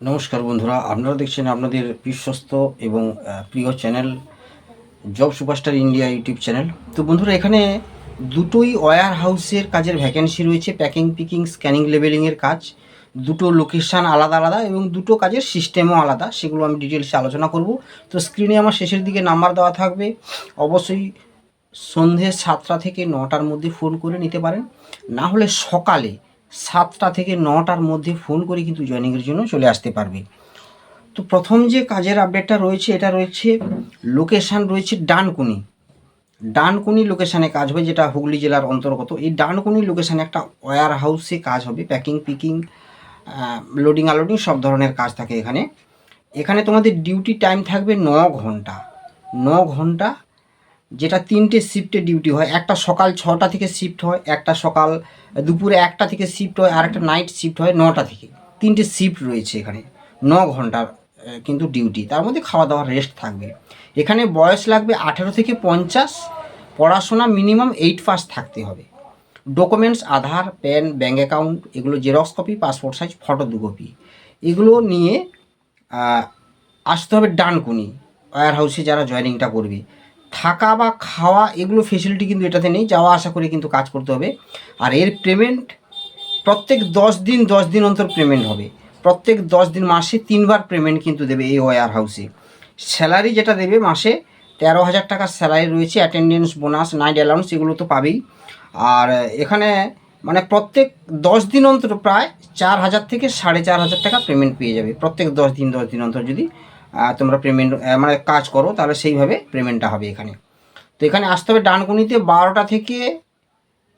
নমস্কার বন্ধুরা, আপনারা দেখছেন আপনাদের বিশ্বস্ত এবং প্রিয় channel job superstar India YouTube channel. তো বন্ধুরা, এখানে দুটোই ওয়্যার হাউসের কাজের ভ্যাকেন্সি রয়েছে, প্যাকিং, পিকিং, স্ক্যানিং, লেবেলিংয়ের কাজ। দুটো লোকেশান আলাদা আলাদা এবং দুটো কাজের সিস্টেমও আলাদা, সেগুলো আমি ডিটেলসে আলোচনা করব। তো স্ক্রিনে আমার শেষের দিকে নাম্বার দেওয়া থাকবে, অবশ্যই সন্ধে সাতটা থেকে নটার মধ্যে ফোন করে নিতে পারেন। না হলে সকালে সাতটা থেকে নটার মধ্যে ফোন করে কিন্তু জয়েনিংয়ের জন্য চলে আসতে পারবে। তো প্রথম যে কাজের আপডেটটা রয়েছে, এটা রয়েছে লোকেশান রয়েছে ডানকুনি। ডানকুনি লোকেশানে কাজ হবে যেটা হুগলি জেলার অন্তর্গত। এই ডানকুনি লোকেশানে একটা ওয়্যার হাউসে কাজ হবে প্যাকিং পিকিং লোডিং আনলোডিং সব ধরনের কাজ থাকে এখানে। এখানে তোমাদের ডিউটি টাইম থাকবে ন ঘণ্টা। ন ঘণ্টা যেটা তিনটে শিফটে ডিউটি হয়। একটা সকাল ছটা থেকে শিফট হয়, একটা সকাল দুপুরে একটা থেকে শিফট হয়, আর একটা নাইট শিফট হয় নটা থেকে। তিনটে শিফট রয়েছে এখানে, ন ঘণ্টার কিন্তু ডিউটি তার মধ্যে খাওয়া দাওয়ার রেস্ট থাকবে। এখানে বয়স লাগবে আঠেরো থেকে পঞ্চাশ, পড়াশোনা মিনিমাম এইট পাস থাকতে হবে। Documents Aadhaar PAN bank account এগুলো xerox copy passport size photo দু কপি এগুলো নিয়ে আসতে হবে ডানকুনি ওয়্যার হাউসে যারা জয়েনিংটা করবে। থাকা বা খাওয়া এগুলো ফেসিলিটি কিন্তু এটাতে নেই, যাওয়া আসা করে কিন্তু কাজ করতে হবে। আর এর পেমেন্ট প্রত্যেক দশ দিন দশ দিন অন্তর পেমেন্ট হবে। প্রত্যেক দশ দিন মাসে তিনবার পেমেন্ট কিন্তু দেবে এই ওয়ার হাউসে স্যালারি যেটা দেবে মাসে তেরো হাজার টাকার স্যালারি রয়েছে অ্যাটেন্ডেন্স বোনাস নাইট অ্যালাউন্স এগুলো তো পাবেই। আর এখানে মানে প্রত্যেক দশ দিন অন্তর প্রায় চার হাজার থেকে সাড়ে চার হাজার টাকা পেমেন্ট পেয়ে যাবে, প্রত্যেক দশ দিন দশ দিন অন্তর যদি তোমরা পেমেন্ট মানে কাজ করো, তাহলে সেইভাবে পেমেন্টটা হবে এখানে। তো এখানে আসতে হবে ডানকুনিতে বারোটা থেকে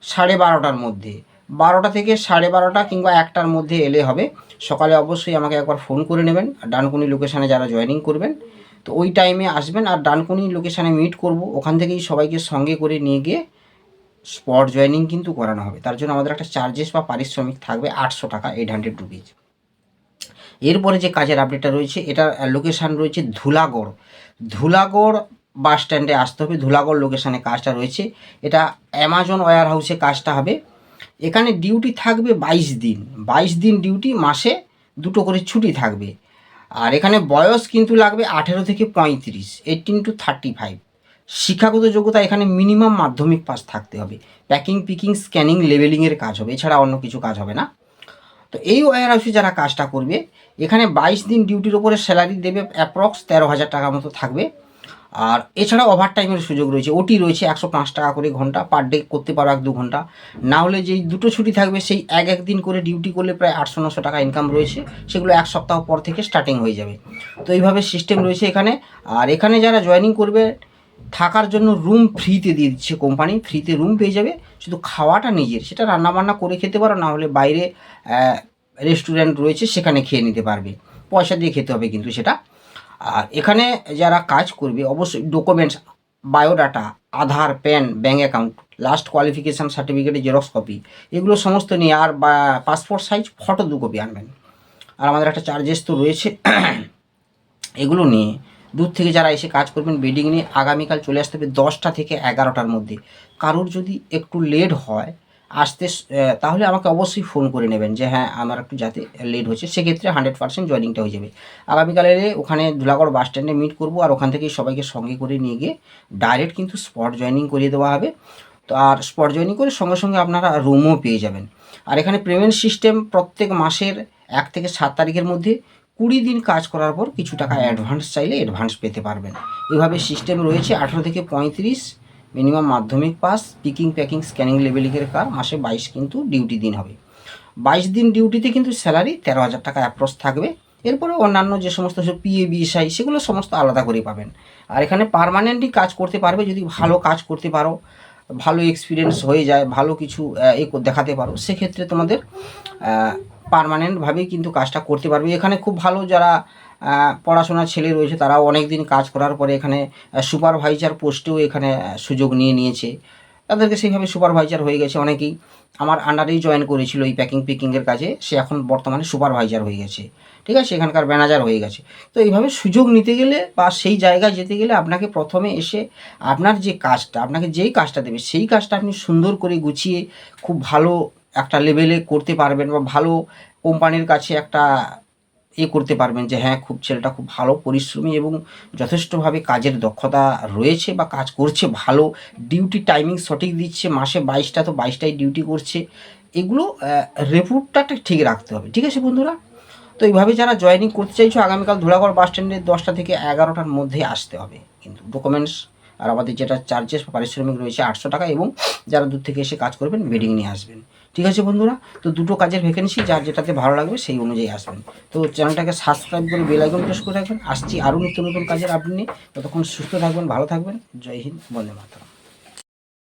সাড়ে বারোটার মধ্যে। বারোটা থেকে সাড়ে বারোটা কিংবা একটার মধ্যে এলে হবে। সকালে অবশ্যই আমাকে একবার ফোন করে নেবেন। আর ডানকুনি লোকেশানে যারা জয়েনিং করবেন, তো ওই টাইমে আসবেন। আর ডানকুনি লোকেশানে মিট করব। ওখান থেকেই সবাইকে সঙ্গে করে নিয়ে গিয়ে স্পট জয়েনিং কিন্তু করানো হবে। তার জন্য আমাদের একটা চার্জেস বা পারিশ্রমিক থাকবে আটশো টাকা এইট হান্ড্রেড রুপিজ এরপরে যে কাজের আপডেটটা রয়েছে এটার লোকেশান রয়েছে ধুলাগড়। ধুলাগড় বাস স্ট্যান্ডে আসতে হবে, ধুলাগড় লোকেশানে কাজটা রয়েছে। এটা অ্যামাজন ওয়ার হাউসে কাজটা হবে। এখানে ডিউটি থাকবে বাইশ দিন। বাইশ দিন ডিউটি মাসে দুটো করে ছুটি থাকবে। আর এখানে বয়স কিন্তু লাগবে আঠেরো থেকে পঁয়ত্রিশ এইটিন টু থার্টি ফাইভ শিক্ষাগত যোগ্যতা এখানে মিনিমাম মাধ্যমিক পাস থাকতে হবে। প্যাকিং পিকিং স্ক্যানিং লেভেলিংয়ের কাজ হবে। এছাড়া অন্য কিছু কাজ হবে না। তো এই ওয়ার হাউসে যারা কাজটা করবে, এখানে বাইশ দিন ডিউটির ওপরে স্যালারি দেবে অ্যাপ্রক্স তেরো হাজার টাকা মতো থাকবে। আর এছাড়া ওভার টাইমের সুযোগ রয়েছে ওটি রয়েছে একশো পাঁচ টাকা করে ঘণ্টা পার ডে করতে পারো এক দু ঘণ্টা। না হলে যেই দুটো ছুটি থাকবে, সেই এক এক দিন করে ডিউটি করলে প্রায় আটশো নশো টাকা ইনকাম রয়েছে, সেগুলো এক সপ্তাহ পর থেকে স্টার্টিং হয়ে যাবে। তো এইভাবে সিস্টেম রয়েছে এখানে। আর এখানে যারা জয়েনিং করবে থাকার জন্য রুম ফ্রিতে দিয়ে দিচ্ছে কোম্পানি ফ্রিতে রুম পেয়ে যাবে। শুধু খাওয়াটা নিজের, সেটা রান্নাবান্না করে খেতে পারো, না হলে বাইরে রেস্টুরেন্ট রয়েছে সেখানে খেয়ে নিতে পারবে। পয়সা দিয়ে খেতে হবে কিন্তু সেটা। আর এখানে যারা কাজ করবে, অবশ্যই documents biodata Aadhaar PAN bank account last qualification সার্টিফিকেটের জেরক্স কপি এগুলো সমস্ত নিয়ে আর বা পাসপোর্ট সাইজ ফটো দু কপি আনবেন। আর আমাদের একটা চার্জেস তো রয়েছে। এগুলো নিয়ে দূর থেকে যারা এসে কাজ করবেন বেডিং নিয়ে আগামীকাল চলে আসতে হবে দশটা থেকে এগারোটার মধ্যে। কারোর যদি একটু লেট হয়, আসতে তাহলে আমাকে অবশ্যই ফোন করে নেবেন যে হ্যাঁ আমার একটু যাতে লেট হচ্ছে। সেক্ষেত্রে হান্ড্রেড পার্সেন্ট জয়নিংটা হয়ে যাবে। আগামীকালে ওখানে ধুলাগড় বাস স্ট্যান্ডে মিট করব আর ওখান থেকেই সবাইকে সঙ্গে করে নিয়ে গিয়ে ডাইরেক্ট কিন্তু স্পট জয়নিং করিয়ে দেওয়া হবে। তো আর স্পট জয়নিং করে সঙ্গে সঙ্গে আপনারা রুমও পেয়ে যাবেন। আর এখানে পেমেন্ট সিস্টেম প্রত্যেক মাসের এক থেকে সাত তারিখের মধ্যে কুড়ি দিন কাজ করার পর কিছু টাকা অ্যাডভান্স চাইলে অ্যাডভান্স পেতে পারবেন। এভাবে সিস্টেম রয়েছে আঠেরো থেকে পঁয়ত্রিশ মিনিমাম মাধ্যমিক পাস পিকিং প্যাকিং স্ক্যানিং লেভেলিংয়ের কার মাসে বাইশ কিন্তু ডিউটি দিন হবে। বাইশ দিন ডিউটিতে কিন্তু স্যালারি তেরো হাজার টাকা অ্যাপ্রোচ থাকবে। এরপরে অন্যান্য যে সমস্ত পিএ বিএসআই সেগুলো সমস্ত আলাদা করে পাবেন। আর এখানে পারমানেন্টলি কাজ করতে পারবে, যদি ভালো কাজ করতে পারো, ভালো এক্সপিরিয়েন্স হয়ে যায়, ভালো কিছু এ দেখাতে পারো, সেক্ষেত্রে তোমাদের পারমানেন্টভাবেই কিন্তু কাজটা করতে পারবে। এখানে খুব ভালো যারা পড়াশোনার ছেলে রয়েছে, তারাও অনেক দিন কাজ করার পরে এখানে সুপারভাইজার পোস্টেও এখানে সুযোগ নিয়ে নিয়েছে। তাদেরকে সেইভাবে সুপারভাইজার হয়ে গেছে অনেকেই। আমার আন্ডারেই জয়েন করেছিল এই প্যাকিং পিকিংয়ের কাজে। সে এখন বর্তমানে সুপারভাইজার হয়ে গেছে। ঠিক আছে? এখানকার ম্যানেজার হয়ে গেছে। তো এইভাবে সুযোগ নিতে গেলে বা সেই জায়গায় যেতে গেলে আপনাকে প্রথমে এসে আপনার যে কাজটা, আপনাকে যেই কাজটা দেবে, সেই কাজটা আপনি সুন্দর করে গুছিয়ে খুব ভালো একটা লেভেলে করতে পারবেন বা ভালো কোম্পানির কাছে একটা এ করতে পারবেন যে হ্যাঁ খুব ছেলেটা খুব ভালো, পরিশ্রমী এবং যথেষ্টভাবে কাজের দক্ষতা রয়েছে বা কাজ করছে, ভালো ডিউটি টাইমিং সঠিক দিচ্ছে, মাসে বাইশটা তো বাইশটাই ডিউটি করছে। এগুলো রেপুটটা ঠিক রাখতে হবে, ঠিক আছে বন্ধুরা? তো এইভাবে যারা জয়েনিং করতে চাইছো, আগামীকাল ধুলাগড় বাস স্ট্যান্ডে দশটা থেকে এগারোটার মধ্যে আসতে হবে। কিন্তু ডকুমেন্টস আর আমাদের যেটা চার্জেস পারিশ্রমিক রয়েছে আটশো টাকা এবং যারা দূর থেকে এসে কাজ করবেন বেডিং নিয়ে আসবেন। ঠিক আছে বন্ধুরা? তো দুটো কাজের ভ্যাকেন্সি যার যেটাতে ভালো লাগবে সেই অনুযায়ী আসবেন। তো চ্যানেলটাকে সাবস্ক্রাইব করে বেল আইকন প্রেস করে রাখবেন। আসছি আরও নিত্য নতুন কাজের আপনি ততক্ষণ সুস্থ থাকবেন, ভালো থাকবেন। জয় হিন্দ, বন্দে মাতরম।